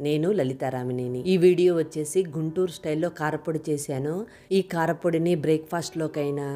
నేను లలితారామినేని. ఈ వీడియో వచ్చేసి గుంటూరు స్టైల్లో కారపొడి చేశాను. ఈ కారపొడిని బ్రేక్ఫాస్ట్లోకైనా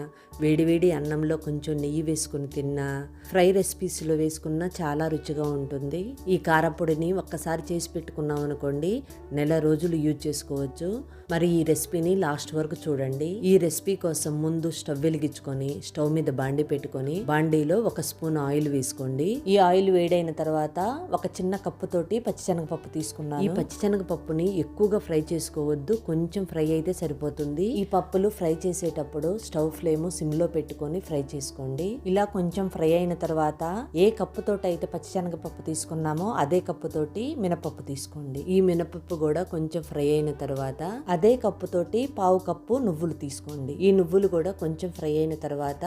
వేడివేడి అన్నంలో కొంచెం నెయ్యి వేసుకుని తిన్నా ఫ్రై రెసిపీస్లో వేసుకున్నా చాలా రుచిగా ఉంటుంది. ఈ కారపొడిని ఒక్కసారి చేసి పెట్టుకున్నాం అనుకోండి నెల రోజులు యూజ్ చేసుకోవచ్చు. మరి ఈ రెసిపీని లాస్ట్ వరకు చూడండి. ఈ రెసిపీ కోసం ముందు స్టవ్ వెలిగించుకొని స్టవ్ మీద బాండి పెట్టుకొని బాండీలో ఒక స్పూన్ ఆయిల్ వేసుకోండి. ఈ ఆయిల్ వేడైన తర్వాత ఒక చిన్న కప్పుతోటి పచ్చిశనగపప్పు తీసుకుని తీసుకున్నాను ఈ పచ్చిశనగపప్పుని ఎక్కువగా ఫ్రై చేసుకోవద్దు. కొంచెం ఫ్రై అయితే సరిపోతుంది. ఈ పప్పులు ఫ్రై చేసేటప్పుడు స్టవ్ ఫ్లేమ్ సిమ్లో పెట్టుకొని ఫ్రై చేసుకోండి. ఇలా కొంచెం ఫ్రై అయిన తర్వాత ఏ కప్పు తోటి అయితే పచ్చిశనగపప్పు తీసుకున్నామో అదే కప్పు తోటి మినపప్పు తీసుకోండి. ఈ మినపప్పు కూడా కొంచెం ఫ్రై అయిన తర్వాత అదే కప్పు తోటి పావు కప్పు నువ్వులు తీసుకోండి. ఈ నువ్వులు కూడా కొంచెం ఫ్రై అయిన తర్వాత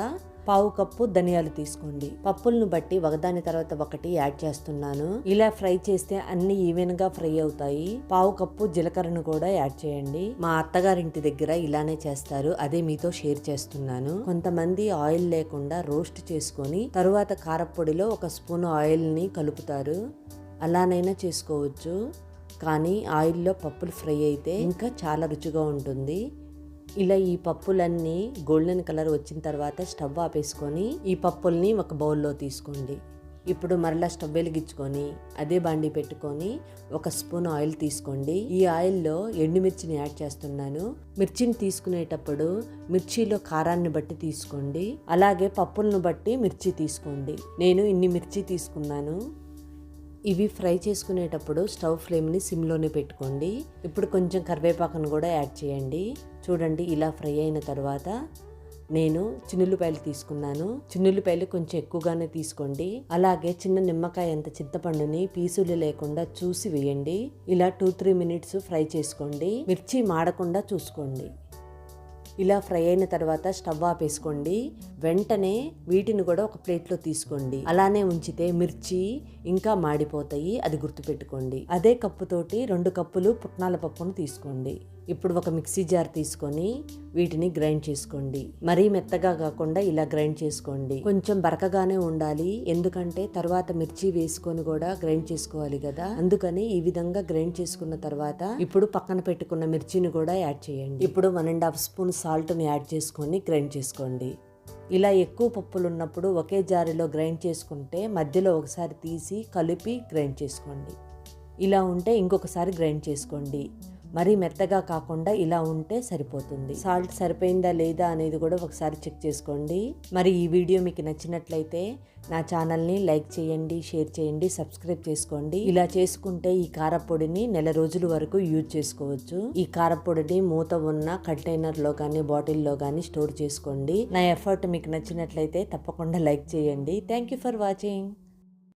పావు కప్పు ధనియాలు తీసుకోండి. పప్పులను బట్టి ఒకదాని తర్వాత ఒకటి యాడ్ చేస్తున్నాను. ఇలా ఫ్రై చేస్తే అన్ని ఈవెన్గా ఫ్రై అవుతాయి. పావు కప్పు జీలకర్రను కూడా యాడ్ చేయండి. మా అత్తగారింటి దగ్గర ఇలానే చేస్తారు. అదే మీతో షేర్ చేస్తున్నాను. కొంతమంది ఆయిల్ లేకుండా రోస్ట్ చేసుకొని తరువాత కారపొడిలో ఒక స్పూన్ ఆయిల్ని కలుపుతారు. అలానైనా చేసుకోవచ్చు. కానీ ఆయిల్లో పప్పులు ఫ్రై అయితే ఇంకా చాలా రుచిగా ఉంటుంది. ఇలా ఈ పప్పులన్నీ గోల్డెన్ కలర్ వచ్చిన తర్వాత స్టవ్ ఆపేసుకొని ఈ పప్పుల్ని ఒక బౌల్లో తీసుకోండి. ఇప్పుడు మరలా స్టవ్ వెలిగించుకొని అదే బాండి పెట్టుకొని ఒక స్పూన్ ఆయిల్ తీసుకోండి. ఈ ఆయిల్లో ఎండుమిర్చిని యాడ్ చేస్తున్నాను. మిర్చిని తీసుకునేటప్పుడు మిర్చిలో కారాన్ని బట్టి తీసుకోండి. అలాగే పప్పులను బట్టి మిర్చి తీసుకోండి. నేను ఇన్ని మిర్చి తీసుకున్నాను. ఇవి ఫ్రై చేసుకునేటప్పుడు స్టవ్ ఫ్లేమ్ని సిమ్లోనే పెట్టుకోండి. ఇప్పుడు కొంచెం కరివేపాకును కూడా యాడ్ చేయండి. చూడండి ఇలా ఫ్రై అయిన తర్వాత నేను చిన్నుల్లిపాయలు తీసుకున్నాను. చిన్నుల్లిపాయలు కొంచెం ఎక్కువగానే తీసుకోండి. అలాగే చిన్న నిమ్మకాయ అంత చింతపండుని పీసులు లేకుండా చూసి వేయండి. ఇలా టూ త్రీ మినిట్స్ ఫ్రై చేసుకోండి. మిర్చి మాడకుండా చూసుకోండి. ఇలా ఫ్రై అయిన తర్వాత స్టవ్ ఆపేసుకోండి. వెంటనే వీటిని కూడా ఒక ప్లేట్లో తీసుకోండి. అలానే ఉంచితే మిర్చి ఇంకా మాడిపోతాయి అది గుర్తుపెట్టుకోండి. అదే కప్పుతోటి రెండు కప్పులు పుట్నాల పప్పును తీసుకోండి. ఇప్పుడు ఒక మిక్సీ జార్ తీసుకొని వీటిని గ్రైండ్ చేసుకోండి. మరీ మెత్తగా కాకుండా ఇలా గ్రైండ్ చేసుకోండి. కొంచెం బరకగానే ఉండాలి. ఎందుకంటే తర్వాత మిర్చి వేసుకొని కూడా గ్రైండ్ చేసుకోవాలి కదా. అందుకని ఈ విధంగా గ్రైండ్ చేసుకున్న తర్వాత ఇప్పుడు పక్కన పెట్టుకున్న మిర్చిని కూడా యాడ్ చేయండి. ఇప్పుడు వన్ అండ్ హాఫ్ స్పూన్ సాల్ట్ని యాడ్ చేసుకొని గ్రైండ్ చేసుకోండి. ఇలా ఎక్కువ పప్పులు ఉన్నప్పుడు ఒకే జారిలో గ్రైండ్ చేసుకుంటే మధ్యలో ఒకసారి తీసి కలిపి గ్రైండ్ చేసుకోండి. ఇలా ఉంటే ఇంకొకసారి గ్రైండ్ చేసుకోండి. మరీ మెత్తగా కాకుండా ఇలా ఉంటే సరిపోతుంది. సాల్ట్ సరిపోయిందా లేదా అనేది కూడా ఒకసారి చెక్ చేసుకోండి. మరి ఈ వీడియో మీకు నచ్చినట్లయితే నా ఛానల్ని లైక్ చేయండి షేర్ చేయండి సబ్స్క్రైబ్ చేసుకోండి. ఇలా చేసుకుంటే ఈ కారపొడిని నెల రోజుల వరకు యూజ్ చేసుకోవచ్చు. ఈ కారపొడిని మూత ఉన్న కంటైనర్లో కానీ బాటిల్లో కానీ స్టోర్ చేసుకోండి. నా ఎఫర్ట్ మీకు నచ్చినట్లయితే తప్పకుండా లైక్ చేయండి. Thank you for watching.